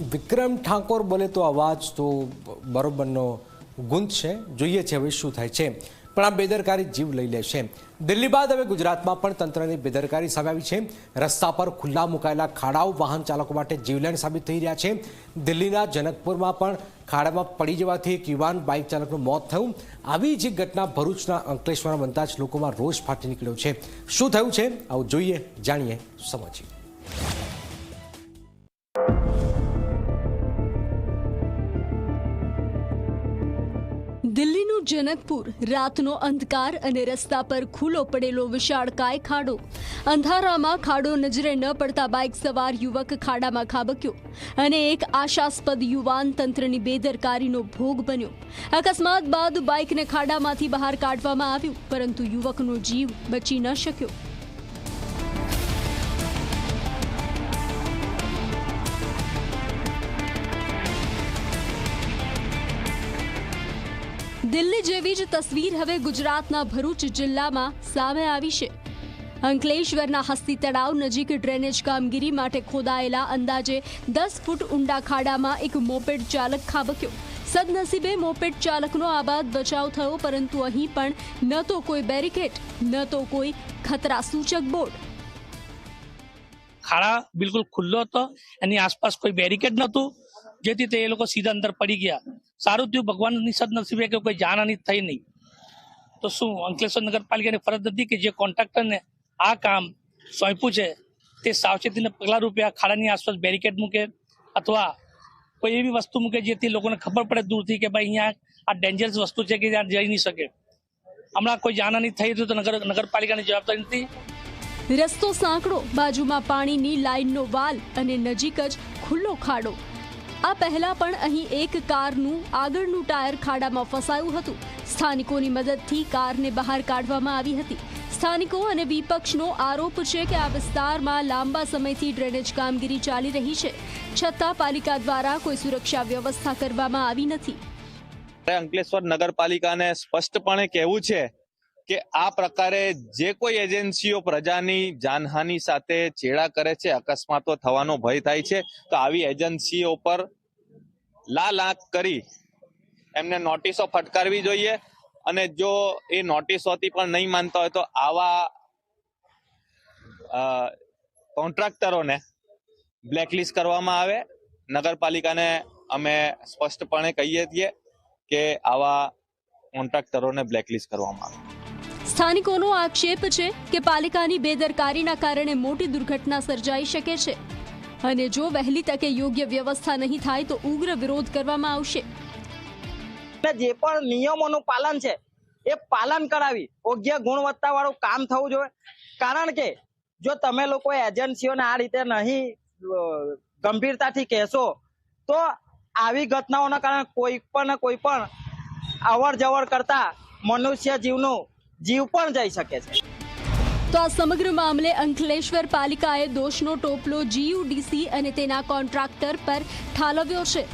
વિક્રમ ઠાકોર બોલે તો અવાજ તો બરોબરનો ગુંત છે. જોઈએ છે હવે શું થાય છે. પણ આ બેદરકારી જીવ લઈ લે છે. દિલ્હી બાદ હવે ગુજરાતમાં પણ તંત્રની બેદરકારી સામે આવી છે. રસ્તા પર ખુલ્લા મુકાયેલા ખાડાઓ વાહન ચાલકો માટે જીવલેણ સાબિત થઈ રહ્યા છે. દિલ્હીના જનકપુરમાં પણ ખાડામાં પડી જવાથી એક યુવાન બાઇક ચાલકનું મોત થયું. આવી જ ઘટના ભરૂચના અંકલેશ્વર બનતા જ લોકોમાં રોષ ફાટી નીકળ્યો છે. શું થયું છે? આવું જોઈએ, જાણીએ, સમજીએ. જનકપુર રાતનો અંધકાર અને રસ્તા પર ખુલ્લો પડેલો વિશાળકાય ખાડો અંધારામાં ખાડો નજરે ન પડતા બાઇક સવાર યુવક ખાડામાં ખાબક્યો અને એક આશાસ્પદ યુવાન તંત્રની બેદરકારીનો ભોગ બન્યો અકસ્માત બાદ બાઇકને ખાડામાંથી બહાર કાઢવામાં આવ્યું, પરંતુ યુવકનો જીવ બચી ન શક્યો। દિલ્હી જેવી જ તસવીર હવે ગુજરાતના ભરૂચ જિલ્લામાં સામે આવી છે. અંકલેશ્વરના હસ્તી તળાવ નજીક ડ્રેનેજ કામગીરી માટે ખોદાયેલા અંદાજે દસ ફૂટ ઊંડા ખાડામાં એક મોપેડ ચાલક ખાબક્યો. સદનસીબે મોપેડ ચાલકનો આબાદ બચાવ થયો, પરંતુ અહીં પણ ન તો કોઈ બેરિકેડ, ન તો કોઈ ખતરા સૂચક બોર્ડ. ખાડા બિલકુલ ખુલ્લો હતો. એની આસપાસ કોઈ બેરિકેડ નહોતું. જેથી તે એ લોકો સીધા અંદર પડી ગયા. સારું થયું ભગવાનની સદનસીબે કે કોઈ જાનહાની થઈ નહીં. તો શું, અંકલેશ્વર નગરપાલિકાની ફરજ હતી કે જે કોન્ટ્રાક્ટરને આ કામ સોંપ્યું છે, તે સાવચેતીને પગલા રૂપે આ ખાડાની આસપાસ બેરિકેડ મૂકે અથવા કોઈ એવી વસ્તુ મૂકે જેથી લોકોને ખબર પડે દૂરથી કે ભાઈ અહીંયા આ ડેન્જરસ વસ્તુ છે કે ત્યાં જઈ નહીં શકે. હમણાં કોઈ જાનહાની થઈ હતી તો નગર, નગરપાલિકાની જવાબદારી નથી. રસ્તો સાંકડો બાજુમાં પાણીની લાઇનનો વાલ અને નજીક જ ખુલ્લો ખાડો. આ પહેલા પણ અહીં એક કારનું, આગળનું ટાયર ખાડામાં ફસાયું હતું. સ્થાનિકોની મદદથી કારને બહાર કાઢવામાં આવી હતી. સ્થાનિકો અને વિપક્ષનો આરોપ છે કે આ વિસ્તારમાં લાંબા સમયથી ડ્રેનેજ કામગીરી ચાલી રહી છે. છતાં પાલિકા દ્વારા કોઈ સુરક્ષા વ્યવસ્થા કરવામાં આવી નથી. અંકલેશ્વર નગરપાલિકાને સ્પષ્ટપણે કહેવું છે કે આ પ્રકારે જે કોઈ એજન્સીઓ પ્રજાની જાનહાનિ સાથે ચેડા કરે છે, અકસ્માતો થવાનો ભય થાય છે, તો આવી એજન્સીઓ પર લાલ આંખ કરી એમને નોટિસો ફટકારવી જોઈએ. અને જો એ નોટિસોથી પણ નહીં માનતા હોય તો આવા કોન્ટ્રાક્ટરોને બ્લેકલિસ્ટ કરવામાં આવે. નગરપાલિકાને અમે સ્પષ્ટપણે કહીએ છીએ કે આવા કોન્ટ્રાક્ટરોને બ્લેકલિસ્ટ કરવામાં આવે. સ્થાનિકોનો આક્ષેપ છે કે પાલિકાની બેદરકારીના કારણે મોટી દુર્ઘટના સર્જાઈ શકે છે. અને જો વહેલી તકે યોગ્ય વ્યવસ્થા નહીં થાય તો ઉગ્ર વિરોધ કરવામાં આવશે. જે પણ નિયમોનું પાલન છે, એ પાલન કરાવી યોગ્ય ગુણવત્તા વાળું કામ થવું જોઈએ. કારણ કે જો તમે લોકો એજન્સીઓને આ રીતે નહીં ગંભીરતાથી કહેશો, તો આવી ઘટનાઓના કારણે કોઈ પણ કોઈ પણ અવર જવર કરતા મનુષ્ય જીવનું જીવ પણ જઈ શકે છે. તો આ સમગ્ર મામલે અંકલેશ્વર પાલિકાએ દોષનો ટોપલો જીયુડીસી અને તેના કોન્ટ્રાક્ટર પર ઠાલવ્યો છે.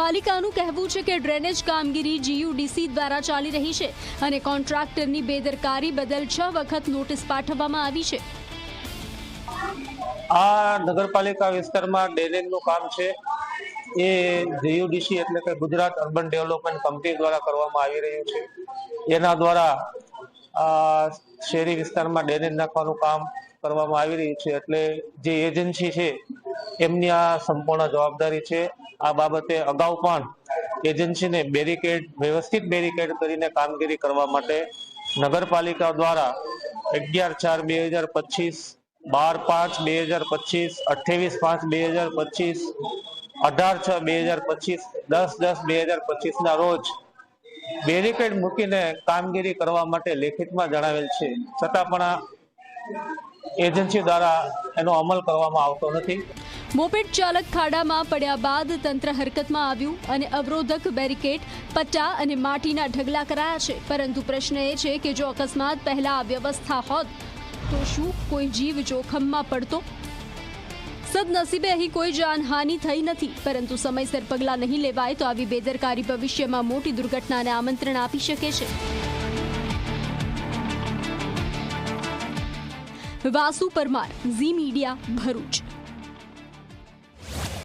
પાલિકાનું કહેવું છે કે ડ્રેનેજ કામગીરી જીયુડીસી દ્વારા ચાલી રહી છે અને કોન્ટ્રાક્ટરની બેદરકારી બદલ છ વખત નોટિસ પાઠવવામાં આવી છે. આ નગરપાલિકા વિસ્તારમાં ડ્રેનેજનું કામ છે. એ જીયુડીસી એટલે કે ગુજરાત અર્બન ડેવલપમેન્ટ કંપની દ્વારા કરવામાં આવી રહ્યું છે. એના દ્વારા શહેરી વિસ્તારમાં ડ્રેનેજ નાખવાનું કામ કરવામાં આવી રહ્યું છે. એટલે જે એજન્સી છે, એમની આ સંપૂર્ણ જવાબદારી છે. આ બાબતે અગાઉ પણ એજન્સીને બેરિકેડ, વ્યવસ્થિત બેરિકેડ કરીને કામગીરી કરવા માટે નગરપાલિકા દ્વારા અગિયાર ચાર બે હજાર પચીસ, બાર પાંચ બે હજાર પચીસ, અઠ્યાવીસ પાંચ બે હજાર પચીસ, અઢાર છ બે હજાર પચીસ, દસ દસ બે હજાર પચીસના રોજ બેરિકેડ મૂકીને કામગીરી કરવા માટે લેખિતમાં જણાવેલ છે. છતાં પણ એજન્સી દ્વારા એનો અમલ કરવામાં આવતો નથી. મોપેડ ચાલક ખાડામાં પડ્યા બાદ તંત્ર હરકતમાં આવ્યું અને અવરોધક બેરિકેડ પટ્ટા અને માટીના ઢગલા કરાયા છે. પરંતુ પ્રશ્ન એ છે કે જો અકસ્માત પહેલા વ્યવસ્થા હોત, તો શું કોઈ જીવ જોખમમાં પડતો? સદનસીબે અહીં કોઈ જાનહાનિ થઈ નથી. પરંતુ સમયસર પગલાં નહીં લેવાય તો આવી બેદરકારી ભવિષ્યમાં મોટી દુર્ઘટનાને આમંત્રણ આપી શકે છે. Vasu Parmar, Zee media, Bharuch.